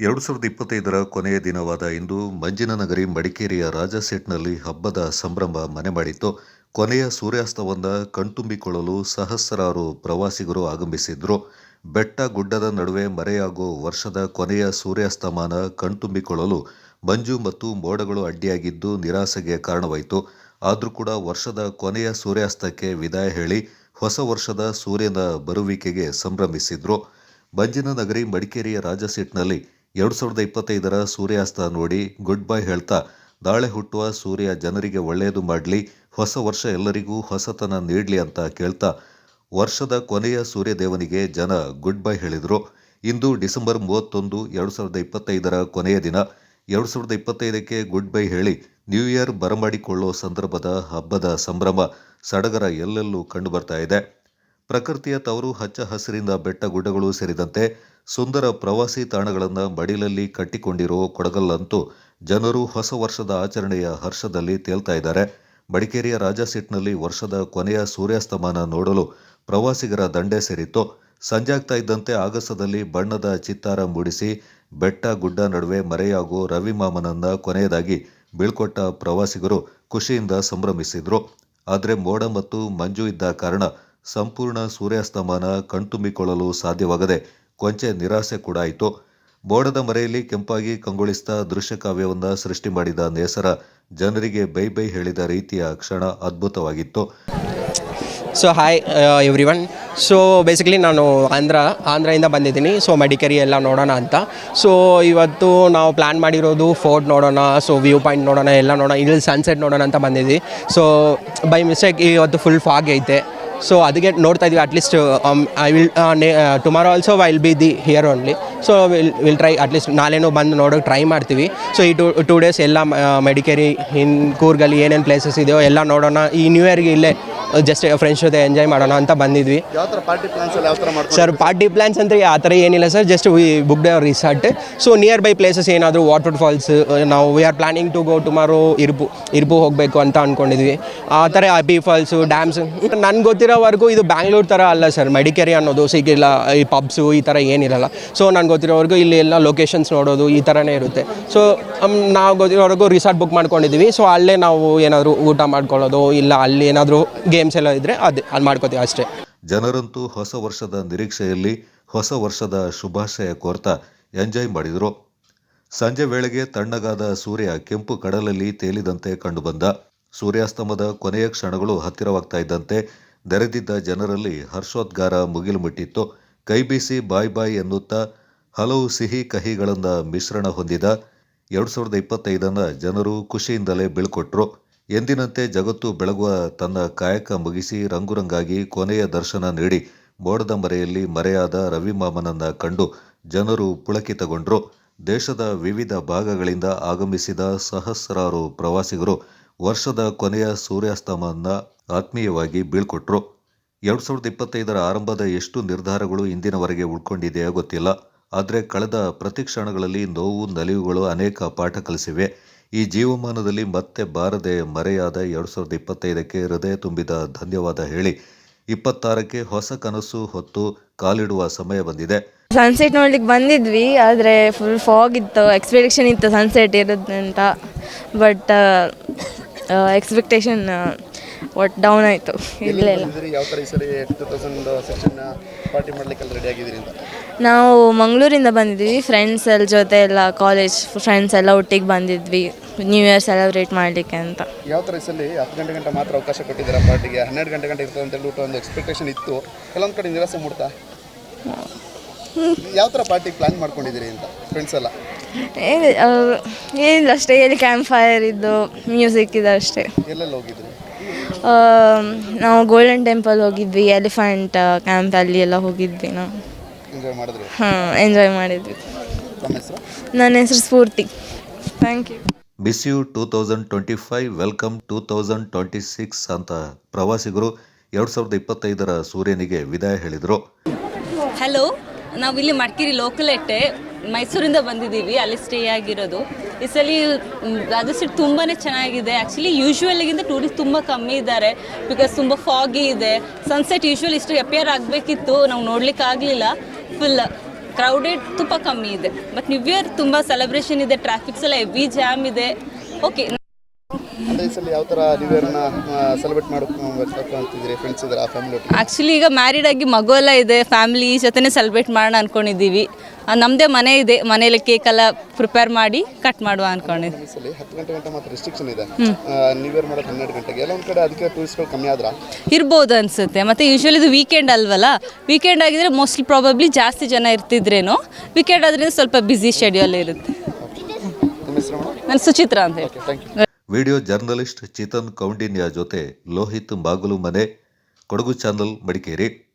ಎರಡು ಸಾವಿರದ ಇಪ್ಪತ್ತೈದರ ಕೊನೆಯ ದಿನವಾದ ಇಂದು ಮಂಜಿನ ನಗರಿ ಮಡಿಕೇರಿಯ ರಾಜಸೆಟ್ನಲ್ಲಿ ಹಬ್ಬದ ಸಂಭ್ರಮ ಮನೆ ಮಾಡಿತ್ತು. ಕೊನೆಯ ಸೂರ್ಯಾಸ್ತವನ್ನು ಕಣ್ತುಂಬಿಕೊಳ್ಳಲು ಸಹಸ್ರಾರು ಪ್ರವಾಸಿಗರು ಆಗಮಿಸಿದ್ರು. ಬೆಟ್ಟ ಗುಡ್ಡದ ನಡುವೆ ಮರೆಯಾಗೋ ವರ್ಷದ ಕೊನೆಯ ಸೂರ್ಯಾಸ್ತಮಾನ ಕಣ್ತುಂಬಿಕೊಳ್ಳಲು ಮಂಜು ಮತ್ತು ಮೋಡಗಳು ಅಡ್ಡಿಯಾಗಿದ್ದು ನಿರಾಸೆಗೆ ಕಾರಣವಾಯಿತು. ಆದರೂ ಕೂಡ ವರ್ಷದ ಕೊನೆಯ ಸೂರ್ಯಾಸ್ತಕ್ಕೆ ವಿದಾಯ ಹೇಳಿ ಹೊಸ ವರ್ಷದ ಸೂರ್ಯನ ಬರುವಿಕೆಗೆ ಸಂಭ್ರಮಿಸಿದ್ರು. ಮಂಜಿನ ನಗರಿ ಮಡಿಕೇರಿಯ ರಾಜಸೀಟ್ನಲ್ಲಿ ಎರಡು ಸಾವಿರದ ಇಪ್ಪತ್ತೈದರ ಸೂರ್ಯಾಸ್ತ ನೋಡಿ ಗುಡ್ ಬೈ ಹೇಳ್ತಾ, ದಾಳೆ ಹುಟ್ಟುವ ಸೂರ್ಯ ಜನರಿಗೆ ಒಳ್ಳೆಯದು ಮಾಡಲಿ, ಹೊಸ ವರ್ಷ ಎಲ್ಲರಿಗೂ ಹೊಸತನ ನೀಡಲಿ ಅಂತ ಕೇಳ್ತಾ, ವರ್ಷದ ಕೊನೆಯ ಸೂರ್ಯದೇವನಿಗೆ ಜನ ಗುಡ್ ಬೈ ಹೇಳಿದರು. ಇಂದು ಡಿಸೆಂಬರ್ ಮೂವತ್ತೊಂದು, ಎರಡು ಸಾವಿರದ ಇಪ್ಪತ್ತೈದರ ಕೊನೆಯ ದಿನ, ಎರಡು ಸಾವಿರದ ಇಪ್ಪತ್ತೈದಕ್ಕೆ ಗುಡ್ ಬೈ ಹೇಳಿ, ನ್ಯೂ ಇಯರ್ ಬರಮಾಡಿಕೊಳ್ಳೋ ಸಂದರ್ಭದ ಹಬ್ಬದ ಸಂಭ್ರಮ, ಸಡಗರ ಎಲ್ಲೆಲ್ಲೂ ಕಂಡುಬರ್ತಾ ಇದೆ. ಪ್ರಕೃತಿಯ ತವರು ಹಚ್ಚ ಹಸಿರಿಂದ ಬೆಟ್ಟ ಗುಡ್ಡಗಳು ಸೇರಿದಂತೆ ಸುಂದರ ಪ್ರವಾಸಿ ತಾಣಗಳನ್ನು ಮಡಿಲಲ್ಲಿ ಕಟ್ಟಿಕೊಂಡಿರೋ ಕೊಡಗಲ್ಲಂತೂ ಜನರು ಹೊಸ ವರ್ಷದ ಆಚರಣೆಯ ಹರ್ಷದಲ್ಲಿ ತೇಲ್ತಾ ಇದ್ದಾರೆ. ಮಡಿಕೇರಿಯ ರಾಜಾಸೀಟ್ನಲ್ಲಿ ವರ್ಷದ ಕೊನೆಯ ಸೂರ್ಯಾಸ್ತಮಾನ ನೋಡಲು ಪ್ರವಾಸಿಗರ ದಂಡೆ ಸೇರಿತ್ತು. ಸಂಜಾಗ್ತಾ ಇದ್ದಂತೆ ಆಗಸದಲ್ಲಿ ಬಣ್ಣದ ಚಿತ್ತಾರ ಮೂಡಿಸಿ ಬೆಟ್ಟ ಗುಡ್ಡ ನಡುವೆ ಮರೆಯಾಗೋ ರವಿಮಾಮನನ್ನ ಕೊನೆಯದಾಗಿ ಬೀಳ್ಕೊಟ್ಟ ಪ್ರವಾಸಿಗರು ಖುಷಿಯಿಂದ ಸಂಭ್ರಮಿಸಿದ್ರು. ಆದರೆ ಮೋಡ ಮತ್ತು ಮಂಜು ಇದ್ದ ಕಾರಣ ಸಂಪೂರ್ಣ ಸೂರ್ಯಾಸ್ತಮಾನ ಕಣ್ತುಂಬಿಕೊಳ್ಳಲು ಸಾಧ್ಯವಾಗದೆ ಕೊಂಚ ನಿರಾಸೆ ಕೂಡ ಆಯಿತು. ಬೋಡದ ಮರೆಯಲ್ಲಿ ಕೆಂಪಾಗಿ ಕಂಗೊಳಿಸ್ತಾ ದೃಶ್ಯ ಕಾವ್ಯವನ್ನ ಸೃಷ್ಟಿ ಮಾಡಿದ ನೇಸರ ಜನರಿಗೆ ಬೈ ಬೈ ಹೇಳಿದ ರೀತಿಯ ಕ್ಷಣ ಅದ್ಭುತವಾಗಿತ್ತು. So hi everyone so basically ನಾನು ಆಂಧ್ರ, ಆಂಧ್ರದಿಂದ ಬಂದಿದ್ದೀನಿ. ಸೊ ಮಡಿಕೇರಿ ಎಲ್ಲ ನೋಡೋಣ ಅಂತ. ಸೊ ಇವತ್ತು ನಾವು ಪ್ಲ್ಯಾನ್ ಮಾಡಿರೋದು ಫೋರ್ಟ್ ನೋಡೋಣ ಸೊ ವ್ಯೂ ಪಾಯಿಂಟ್ ನೋಡೋಣ, ಎಲ್ಲ ನೋಡೋಣ, ಇಲ್ಲಿ ಸನ್ಸೆಟ್ ನೋಡೋಣ ಅಂತ ಬಂದಿದ್ವಿ. ಸೊ ಬೈ ಮಿಸ್ಟೇಕ್ ಇವತ್ತು ಫುಲ್ ಫಾಗ್ ಐತೆ. ಸೊ ಅದಕ್ಕೆ ನೋಡ್ತಾ ಇದೀವಿ at least I will tomorrow also I will be the here only so will will try at least ನಾಳೆನೂ ಬಂದು ನೋಡೋಕೆ ಟ್ರೈ ಮಾಡ್ತೀವಿ. ಸೊ ಈ ಟೂ ಟೂ ಡೇಸ್ ಎಲ್ಲ ಮೆಡಿಕೇರಿ ಇನ್ ಕೂರ್ಗಲ್ಲಿ ಏನೇನು ಪ್ಲೇಸಸ್ ಇದೆಯೋ ಎಲ್ಲ ನೋಡೋಣ. ಈ ನ್ಯೂ ಇಯರ್ಗೆ ಇಲ್ಲೇ ಜಸ್ಟ್ ಫ್ರೆಂಡ್ಸ್ ಜೊತೆ ಎಂಜಾಯ್ ಮಾಡೋಣ ಅಂತ ಬಂದಿದ್ವಿ. ಯಾವ ಥರ ಪಾರ್ಟಿ ಪ್ಲಾನ್ಸ್ ಅಂದರೆ ಯಾವ ಥರ ಮಾಡ್ಕೊಂಡು ಸರ್ ಪಾರ್ಟಿ ಪ್ಲ್ಯಾನ್ಸ್ ಅಂತ ಆ ಥರ ಏನಿಲ್ಲ sir just we book our resort so nearby places ಏನಾದರೂ ವಾಟರ್ ಫಾಲ್ಸ್ ನಾವು we are planning to go tomorrow ಇರ್ಬು ಇರ್ಬು ಹೋಗಬೇಕು ಅಂತ ಅಂದ್ಕೊಂಡಿದ್ವಿ ಆ ಥರ ಅಬಿ ಫಾಲ್ಸು ಡ್ಯಾಮ್ಸ್ ನನ್ಗೆ ಗೊತ್ತಿರೋವರೆಗೂ ಇದು ಬ್ಯಾಂಗ್ಳೂರ್ ಥರ ಅಲ್ಲ ಸರ್ ಮಡಿಕೇರಿ ಅನ್ನೋದು ಸಿಗಿಲ್ಲ ಈ ಪಬ್ಸು ಈ ಥರ ಏನಿರಲ್ಲ. ಸೊ ನನಗೆ ಗೊತ್ತಿರೋವರೆಗೂ ಇಲ್ಲಿ ಎಲ್ಲ ಲೊಕೇಶನ್ಸ್ ನೋಡೋದು ಈ ಥರನೇ ಇರುತ್ತೆ. ಸೊ ನಾವು ಗೊತ್ತಿರೋವರೆಗೂ ರಿಸಾರ್ಟ್ ಬುಕ್ ಮಾಡ್ಕೊಂಡಿದ್ವಿ. ಸೊ ಅಲ್ಲೇ ನಾವು ಏನಾದರೂ ಊಟ ಮಾಡ್ಕೊಳ್ಳೋದು ಇಲ್ಲ ಅಲ್ಲಿ ಏನಾದರೂ ಗೇಮ್ಸ್ ಎಲ್ಲ ಇದ್ದರೆ ಅದೇ, ಅದು ಮಾಡ್ಕೋತೀವಿ ಅಷ್ಟೇ. ಜನರಂತೂ ಹೊಸ ವರ್ಷದ ನಿರೀಕ್ಷೆಯಲ್ಲಿ ಹೊಸ ವರ್ಷದ ಶುಭಾಶಯ ಕೋರ್ತಾ ಎಂಜಾಯ್ ಮಾಡಿದರು. ಸಂಜೆ ವೇಳೆಗೆ ತಣ್ಣಗಾದ ಸೂರ್ಯ ಕೆಂಪು ಕಡಲಲ್ಲಿ ತೇಲಿದಂತೆ ಕಂಡುಬಂದ. ಸೂರ್ಯಾಸ್ತಮದ ಕೊನೆಯ ಕ್ಷಣಗಳು ಹತ್ತಿರವಾಗ್ತಾ ಇದ್ದಂತೆ ನೆರೆದಿದ್ದ ಜನರಲ್ಲಿ ಹರ್ಷೋದ್ಗಾರ ಮುಗಿಲು ಮುಟ್ಟಿತ್ತು ಕೈಬೀಸಿ ಬಾಯ್ ಬಾಯ್ ಎನ್ನುತ್ತಾ ಹಲವು ಸಿಹಿ ಕಹಿಗಳನ್ನ ಮಿಶ್ರಣ ಹೊಂದಿದ. ಎರಡು ಸಾವಿರದ ಇಪ್ಪತ್ತೈದನ್ನ ಜನರು ಖುಷಿಯಿಂದಲೇ ಬೀಳ್ಕೊಟ್ರು. ಎಂದಿನಂತೆ ಜಗತ್ತು ಬೆಳಗುವ ತನ್ನ ಕಾಯಕ ಮುಗಿಸಿ ರಂಗುರಂಗಾಗಿ ಕೊನೆಯ ದರ್ಶನ ನೀಡಿ ಮೋಡದ ಮರೆಯಲ್ಲಿ ಮರೆಯಾದ ರವಿಮಾಮನನ್ನ ಕಂಡು ಜನರು ಪುಳಕಿತಗೊಂಡ್ರು. ದೇಶದ ವಿವಿಧ ಭಾಗಗಳಿಂದ ಆಗಮಿಸಿದ ಸಹಸ್ರಾರು ಪ್ರವಾಸಿಗರು ವರ್ಷದ ಕೊನೆಯ ಸೂರ್ಯಾಸ್ತಮನ ಆತ್ಮೀಯವಾಗಿ ಬೀಳ್ಕೊಟ್ರು. ಎರಡು ಸಾವಿರದ ಇಪ್ಪತ್ತೈದರ ಆರಂಭದ ಎಷ್ಟು ನಿರ್ಧಾರಗಳು ಇಂದಿನವರೆಗೆ ಉಳ್ಕೊಂಡಿದೆಯೋ ಗೊತ್ತಿಲ್ಲ. ಆದರೆ ಕಳೆದ ಪ್ರತಿ ಕ್ಷಣಗಳಲ್ಲಿ ನೋವು, ನಲಿವುಗಳು ಅನೇಕ ಪಾಠ ಕಲಿಸಿವೆ. ಈ ಜೀವಮಾನದಲ್ಲಿ ಮತ್ತೆ ಬಾರದೆ ಮರೆಯಾದ ಎರಡು ಸಾವಿರದ ಇಪ್ಪತ್ತೈದಕ್ಕೆ ಹೃದಯ ತುಂಬಿದ ಧನ್ಯವಾದ ಹೇಳಿ. ಇಪ್ಪತ್ತಾರಕ್ಕೆ ಹೊಸ ಕನಸು ಹೊತ್ತು ಕಾಲಿಡುವ ಸಮಯ ಬಂದಿದೆ. ಸನ್ಸೆಟ್ ನೋಡ್ಲಿಕ್ಕೆ ಬಂದಿದ್ವಿ, ಆದರೆ ಫುಲ್ ಫಾಗ್ ಇತ್ತು ಎಕ್ಸ್ಪೆಕ್ಟೇಷನ್ ಇತ್ತು ಸನ್ಸೆಟ್ ಇರುತ್ತೆ ಅಂತ ಬಟ್ ಎಕ್ಸ್ಪೆಕ್ಟೇಷನ್ ಒಟ್ಟು ಡೌನ್ ಆಯಿತು. ಇಲ್ಲೇ ಇಲ್ಲ. ಯಾವ ಥರ ಈ ಸರಿ ಟೂ ತೌಸಂಡ್ ಪಾರ್ಟಿ ಮಾಡ್ಲಿಕ್ಕೆಲ್ಲ ರೆಡಿ ಆಗಿದ್ದೀರಿ ಅಂತ? ನಾವು ಮಂಗಳೂರಿಂದ ಬಂದಿದ್ವಿ ಫ್ರೆಂಡ್ಸ್ ಎಲ್ಲ ಜೊತೆ ಎಲ್ಲ ಕಾಲೇಜ್ ಫ್ರೆಂಡ್ಸ್ ಎಲ್ಲ ಒಟ್ಟಿಗೆ ಬಂದಿದ್ವಿ. ನ್ಯೂ ಇಯರ್ ಸೆಲೆಬ್ರೇಟ್ ಮಾಡಲಿಕ್ಕೆ ಅಂತ. ಯಾವ ಥರ ಈ ಸಲ ಹತ್ತು ಗಂಟೆ ಗಂಟೆ ಮಾತ್ರ ಅವಕಾಶ ಕೊಟ್ಟಿದ್ದೀರಾ ಪಾರ್ಟಿಗೆ ಹನ್ನೆರಡು ಗಂಟೆ ಗಂಟೆ ಇರ್ತದೆ ಅಂತ ಹೇಳ್ಬಿಟ್ಟು ಒಂದು ಎಕ್ಸ್ಪೆಕ್ಟೇಷನ್ ಇತ್ತು. ಕೆಲವೊಂದು ಕಡೆ ನಿರಾಸೆ ಮೂಡ್ತಾ? ಯಾವ ಥರ ಪಾರ್ಟಿ ಪ್ಲ್ಯಾನ್ ಮಾಡ್ಕೊಂಡಿದ್ದೀರಿ ಅಂತ ಫ್ರೆಂಡ್ಸ್ ಎಲ್ಲ? ಏನಿಲ್ಲ ಅಷ್ಟೇ. ಎಲ್ಲಿ ಕ್ಯಾಂಪ್ ಫೈರ್ ಇದ್ದು ಮ್ಯೂಸಿಕ್ ಇದೆ ಅಷ್ಟೇ. ಎಲ್ಲೆಲ್ಲಿ ಹೋಗಿದ್ದೀರಿ ಆ, ನಾವು ಗೋಲ್ಡನ್ ಟೆಂಪಲ್ ಹೋಗಿದ್ವಿ ಎಲಿಫೆಂಟ್ ಕ್ಯಾಂಪ್ ಅಲ್ಲಿ ಎಲ್ಲ ಹೋಗಿದ್ವಿ ನಾವು. ಎಂಜಾಯ್ ಮಾಡಿದ್ರಿ? ಹಾಂ ಎಂಜಾಯ್ ಮಾಡಿದ್ವಿ. ಹೆಸರು? ನನ್ನ ಹೆಸರು Spoorthi. Thank you miss you two thousand twenty five welcome two thousand twenty six ಅಂತ ಪ್ರವಾಸಿಗರು ಎರಡು ಸಾವಿರದ ಇಪ್ಪತ್ತೈದರ ಸೂರ್ಯನಿಗೆ ವಿದಾಯ ಹೇಳಿದರು. ಹಲೋ ನಾವಿಲ್ಲಿ ಮಡಿಕೇರಿ ಲೋಕಲ್ ಎಟ್ಟೆ ಮೈಸೂರಿಂದ ಬಂದಿದ್ದೀವಿ ಅಲ್ಲಿ ಸ್ಟೇ ಆಗಿರೋದು. ಈ ಸಲ ರಾಜಸ್ಥಾನ ತುಂಬಾ ಚೆನ್ನಾಗಿದೆ. ಆ್ಯಕ್ಚುಲಿ ಯೂಶ್ವಲಿಗಿಂತ ಟೂರಿಸ್ಟ್ ತುಂಬ ಕಮ್ಮಿ ಇದ್ದಾರೆ. ಬಿಕಾಸ್ ತುಂಬ ಫಾಗಿ ಇದೆ. ಸನ್ಸೆಟ್ ಯೂಶ್ವಲ್ ಇಷ್ಟು ಅಪಿಯರ್ ಆಗಬೇಕಿತ್ತು. ನಾವು ನೋಡ್ಲಿಕ್ಕೆ ಆಗಲಿಲ್ಲ. ಫುಲ್ ಕ್ರೌಡೆಡ್ ತುಂಬ ಕಮ್ಮಿ ಇದೆ. ಬಟ್ ನ್ಯೂ ಇಯರ್ ತುಂಬ ಸೆಲೆಬ್ರೇಷನ್ ಇದೆ. ಟ್ರಾಫಿಕ್ಸ್ ಎಲ್ಲ ಹೆವಿ ಜಾಮ್ ಇದೆ. ಓಕೆ ಸಲ ಯಾವ ಥರ ನ್ಯೂ ಇಯರ್ನ ಸೆಲೆಬ್ರೇಟ್ ಫ್ರೆಂಡ್ಸ್ ಇದ್ದಾರೆ ಆ ಫ್ಯಾಮಿಲಿ ಆ್ಯಕ್ಚುಲಿ ಈಗ ಮ್ಯಾರಿಡ್ ಆಗಿ ಮಗು ಎಲ್ಲ ಇದೆ ಫ್ಯಾಮಿಲಿ ಜೊತೆನೇ ಸೆಲೆಬ್ರೇಟ್ ಮಾಡೋಣ ಅಂದ್ಕೊಂಡಿದ್ದೀವಿ ನಮ್ಮದೇ ಮನೆ ಇದೆ ಮನೇಲಿ ಕೇಕ್ ಎಲ್ಲ ಪ್ರಿಪೇರ್ ಮಾಡಿ ಕಟ್ ಮಾಡುವ ಅನ್ಕೊಂಡಿದ್ದೀವಿ ಈ ಸಲ ಹತ್ತು ಗಂಟೆ ಗಂಟೆ ಮಾತ್ರ ರೆಸ್ಟ್ರಿಕ್ಷನ್ ಇದೆ. ನ್ಯೂ ಇಯರ್ ಮಾಡೋದು ಹನ್ನೆರಡು ಗಂಟೆಗೆ. ಎಲ್ಲ ಒಂದು ಕಡೆ ಅದಕ್ಕೆ ಟೂರಿಸ್ಟ್ಗಳು ಕಮ್ಮಿ ಆದ್ರ? ಇರ್ಬೋದು ಅನ್ಸುತ್ತೆ. ಮತ್ತೆ ಯೂಶ್ವಲಿ ಇದು ವೀಕೆಂಡ್ ಅಲ್ವಲ್ಲ? ವೀಕೆಂಡ್ ಆಗಿದ್ರೆ ಮೋಸ್ಟ್ಲಿ ಪ್ರಾಬಬ್ಲಿ ಜಾಸ್ತಿ ಜನ ಇರ್ತಿದ್ರೇನೋ ವೀಕೆಂಡ್ ಆದ್ರಿಂದ ಸ್ವಲ್ಪ ಬ್ಯುಸಿ ಶೆಡ್ಯೂಲ್ ಇರುತ್ತೆ. ನಾನು ಸುಚಿತ್ರ ಅಂತ ಹೇಳಿ. ವಿಡಿಯೋ ಜರ್ನಲಿಸ್ಟ್ ಚೇತನ್ ಕೌಂಡಿನ್ಯ ಜೊತೆ ಲೋಹಿತ್ ಬಾಗಲು ಮನೆ ಕೊಡಗು ಚಾನಲ್ ಮಡಿಕೇರಿ.